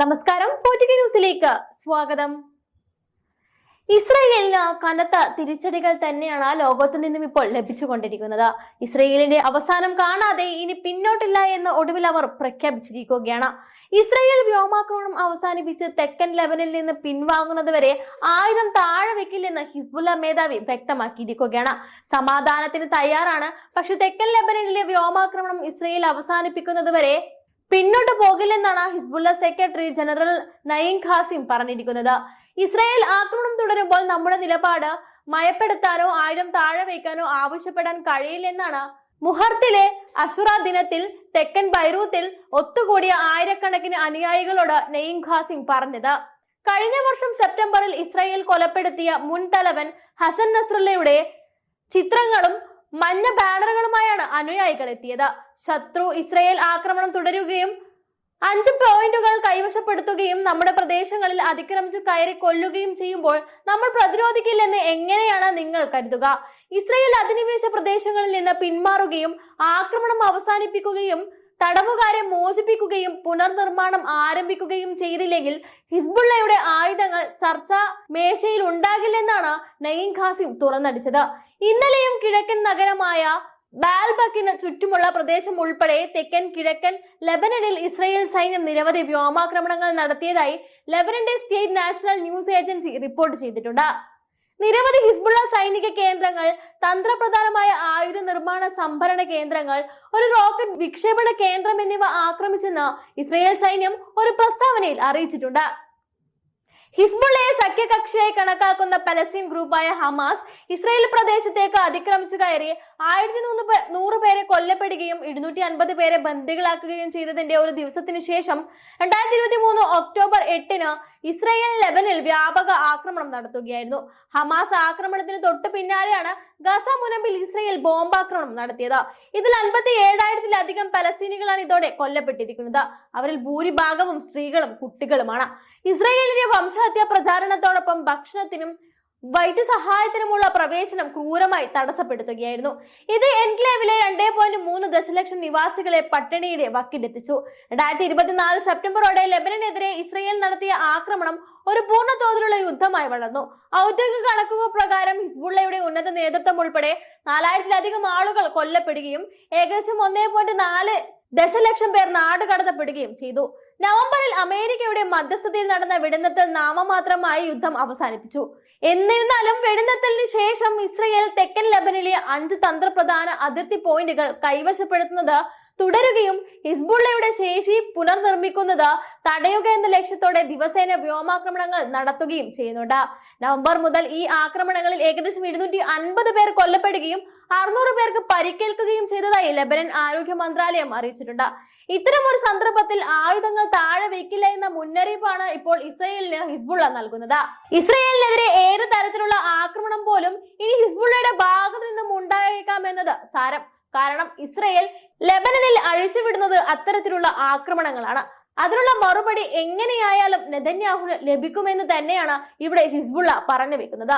നമസ്കാരം ന്യൂസിലേക്ക് സ്വാഗതം. ഇസ്രയേലിന് കനത്ത തിരിച്ചടികൾ തന്നെയാണ് ലോകത്തു നിന്നും ഇപ്പോൾ ലഭിച്ചുകൊണ്ടിരിക്കുന്നത്. ഇസ്രയേലിന്റെ അവസാനം കാണാതെ ഇനി പിന്നോട്ടില്ല എന്ന് ഒടുവിൽ അവർ പ്രഖ്യാപിച്ചിരിക്കുകയാണ്. ഇസ്രയേൽ വ്യോമാക്രമണം അവസാനിപ്പിച്ച് തെക്കൻ ലെബനിൽ നിന്ന് പിൻവാങ്ങുന്നത് വരെ ആയിരം താഴെ വെക്കില്ലെന്ന് ഹിസ്ബുല്ല മേധാവി വ്യക്തമാക്കിയിരിക്കുകയാണ്. സമാധാനത്തിന് തയ്യാറാണ് പക്ഷെ തെക്കൻ ലെബനിലെ വ്യോമാക്രമണം ഇസ്രയേൽ അവസാനിപ്പിക്കുന്നത് വരെ പിന്നോട്ട് പോകില്ലെന്നാണ് Hezbollah secretary general Naim Qassem പറഞ്ഞിരിക്കുന്നത്. ഇസ്രായേൽ ആക്രമണം തുടരുമ്പോൾ നമ്മുടെ നിലപാട് മയപ്പെടുത്താനോ ആയിരം താഴെ വയ്ക്കാനോ ആവശ്യപ്പെടാൻ കഴിയില്ലെന്നാണ് മുഹർത്തിലെ അഷുറ ദിനത്തിൽ തെക്കൻ ബൈറൂത്തിൽ ഒത്തുകൂടിയ ആയിരക്കണക്കിന് അനുയായികളോട് നെയ്ം ഖാസിം പറഞ്ഞത്. കഴിഞ്ഞ വർഷം സെപ്റ്റംബറിൽ ഇസ്രായേൽ കൊലപ്പെടുത്തിയ മുൻ തലവൻ ഹസൻ നസ്രല്ലയുടെ ചിത്രങ്ങളും മഞ്ഞ ബാനറുകളുമായാണ് അനുയായികൾ എത്തിയത് ശത്രു ഇസ്രയേൽ ആക്രമണം തുടരുകയും അഞ്ച് പോയിന്റുകൾ കൈവശപ്പെടുത്തുകയും നമ്മുടെ പ്രദേശങ്ങളിൽ അതിക്രമിച്ചു കയറി കൊല്ലുകയും ചെയ്യുമ്പോൾ നമ്മൾ പ്രതിരോധിക്കില്ലെന്ന് എങ്ങനെയാണ് നിങ്ങൾ കരുതുക? ഇസ്രയേൽ അധിനിവേശ പ്രദേശങ്ങളിൽ നിന്ന് പിന്മാറുകയും ആക്രമണം അവസാനിപ്പിക്കുകയും തടവുകാരെ മോചിപ്പിക്കുകയും പുനർനിർമ്മാണം ആരംഭിക്കുകയും ചെയ്തില്ലെങ്കിൽ ഹിസ്ബുള്ളയുടെ ആയുധങ്ങൾ ചർച്ച മേശയിൽ ഉണ്ടാകില്ലെന്നാണ് നയീം ഖാസിം തുറന്നടിച്ചത്. ഇന്നലെയും കിഴക്കൻ നഗരമായ ബാൽബക്കിന് ചുറ്റുമുള്ള പ്രദേശം ഉൾപ്പെടെ തെക്കൻ കിഴക്കൻ ലെബനനിൽ ഇസ്രയേൽ സൈന്യം നിരവധി വ്യോമാക്രമണങ്ങൾ നടത്തിയതായി ലെബനന്റെ state national news agency report ചെയ്തിട്ടുണ്ട്. നിരവധി ഹിസ്ബുള്ള സൈനിക കേന്ദ്രങ്ങൾ തന്ത്രപ്രധാനമായ ആയുധ നിർമ്മാണ സംഭരണ കേന്ദ്രങ്ങൾ ഒരു റോക്കറ്റ് വിക്ഷേപണ കേന്ദ്രം എന്നിവ ആക്രമിച്ചെന്ന് ഇസ്രയേൽ സൈന്യം ഒരു പ്രസ്താവനയിൽ അറിയിച്ചിട്ടുണ്ട്. ഹിസ്ബുള്ളയെ സഖ്യകക്ഷിയായി കണക്കാക്കുന്ന പലസ്തീൻ ഗ്രൂപ്പായ ഹമാസ് ഇസ്രായേൽ പ്രദേശത്തേക്ക് അതിക്രമിച്ചു കയറി ആയിരത്തി നൂറ് കൊല്ലപ്പെടുകയും ഇരുന്നൂറ്റി അൻപത് പേരെ ബന്ദികളാക്കുകയും ചെയ്തതിന്റെ ഒരു ദിവസത്തിന് ശേഷം രണ്ടായിരത്തി ഇരുപത്തി മൂന്ന് ഒക്ടോബർ എട്ടിന് ഇസ്രയേൽ ലെബനിൽ വ്യാപക ആക്രമണം നടത്തുകയായിരുന്നു. ഹമാസ് ആക്രമണത്തിന് തൊട്ടു പിന്നാലെയാണ് ഗസ മുനമ്പിൽ ഇസ്രയേൽ ബോംബാക്രമണം നടത്തിയത്. ഇതിൽ അൻപത്തി ഏഴായിരത്തിലധികം പലസ്തീനികളാണ് ഇതോടെ കൊല്ലപ്പെട്ടിരിക്കുന്നത്. അവരിൽ ഭൂരിഭാഗവും സ്ത്രീകളും കുട്ടികളുമാണ്. ഇസ്രയേലിന്റെ വംശഹത്യ പ്രചാരണത്തോടൊപ്പം ഭക്ഷണത്തിനും വൈദ്യസഹായത്തിനുമുള്ള പ്രവേശനം ക്രൂരമായി തടസ്സപ്പെടുത്തുകയായിരുന്നു. ഇത് എൻക്ലേവിലെ രണ്ടേ പോയിന്റ് മൂന്ന് ദശലക്ഷം നിവാസികളെ പട്ടിണിയുടെ വക്കിലെത്തിച്ചു. രണ്ടായിരത്തി ഇരുപത്തിനാല് സെപ്റ്റംബറോടെ ലെബനനെതിരെ ഇസ്രയേൽ നടത്തിയ ആക്രമണം ഒരു പൂർണ തോതിലുള്ള യുദ്ധമായി വളർന്നു. ഔദ്യോഗിക കണക്കുകൾ പ്രകാരം ഹിസ്ബുള്ളയുടെ ഉന്നത നേതൃത്വം ഉൾപ്പെടെ നാലായിരത്തിലധികം ആളുകൾ കൊല്ലപ്പെടുകയും ഏകദേശം ഒന്നേ പോയിന്റ് നാല് ദശലക്ഷം പേർ നാടുകടത്തപ്പെടുകയും ചെയ്തു. നവംബറിൽ അമേരിക്കയുടെ മധ്യസ്ഥതയിൽ നടന്ന വെടിനിർത്തൽ നാമമാത്രമായി യുദ്ധം അവസാനിപ്പിച്ചു. എന്നിരുന്നാലും വെടിനിർത്തലിന് ശേഷം ഇസ്രയേൽ തെക്കൻ ലബനിലെ അഞ്ച് തന്ത്രപ്രധാന അതിർത്തി പോയിന്റുകൾ കൈവശപ്പെടുത്തുന്നത് തുടരുകയും ഹിസ്ബുള്ളയുടെ ശേഷി പുനർനിർമ്മിക്കുന്നത് തടയുക എന്ന ലക്ഷ്യത്തോടെ ദിവസേന വ്യോമാക്രമണങ്ങൾ നടത്തുകയും ചെയ്യുന്നുണ്ട്. നവംബർ മുതൽ ഈ ആക്രമണങ്ങളിൽ ഏകദേശം ഇരുന്നൂറ്റി അൻപത് പേർ കൊല്ലപ്പെടുകയും അറുന്നൂറ് പേർക്ക് പരിക്കേൽക്കുകയും ചെയ്തതായി ലെബനൻ ആരോഗ്യ മന്ത്രാലയം അറിയിച്ചിട്ടുണ്ട്. ഇത്തരം ഒരു സന്ദർഭത്തിൽ ആയുധങ്ങൾ താഴെ വയ്ക്കില്ല എന്ന മുന്നറിയിപ്പാണ് ഇപ്പോൾ ഇസ്രയേലിന് ഹിസ്ബുള്ള നൽകുന്നത്. ഇസ്രയേലിനെതിരെ ഏത് തരത്തിലുള്ള ആക്രമണം പോലും ഇനി ഹിസ്ബുള്ളയുടെ ഭാഗത്തു നിന്നും ഉണ്ടായേക്കാമെന്നത് സാരം. കാരണം ഇസ്രയേൽ ലെബനനിൽ അഴിച്ചുവിടുന്നത് അത്തരത്തിലുള്ള ആക്രമണങ്ങളാണ്. അതിനുള്ള മറുപടി എങ്ങനെയായാലും നെതന്യാഹുന് ലഭിക്കുമെന്ന് തന്നെയാണ് ഇവിടെ ഹിസ്ബുള്ള പറഞ്ഞു വെക്കുന്നത്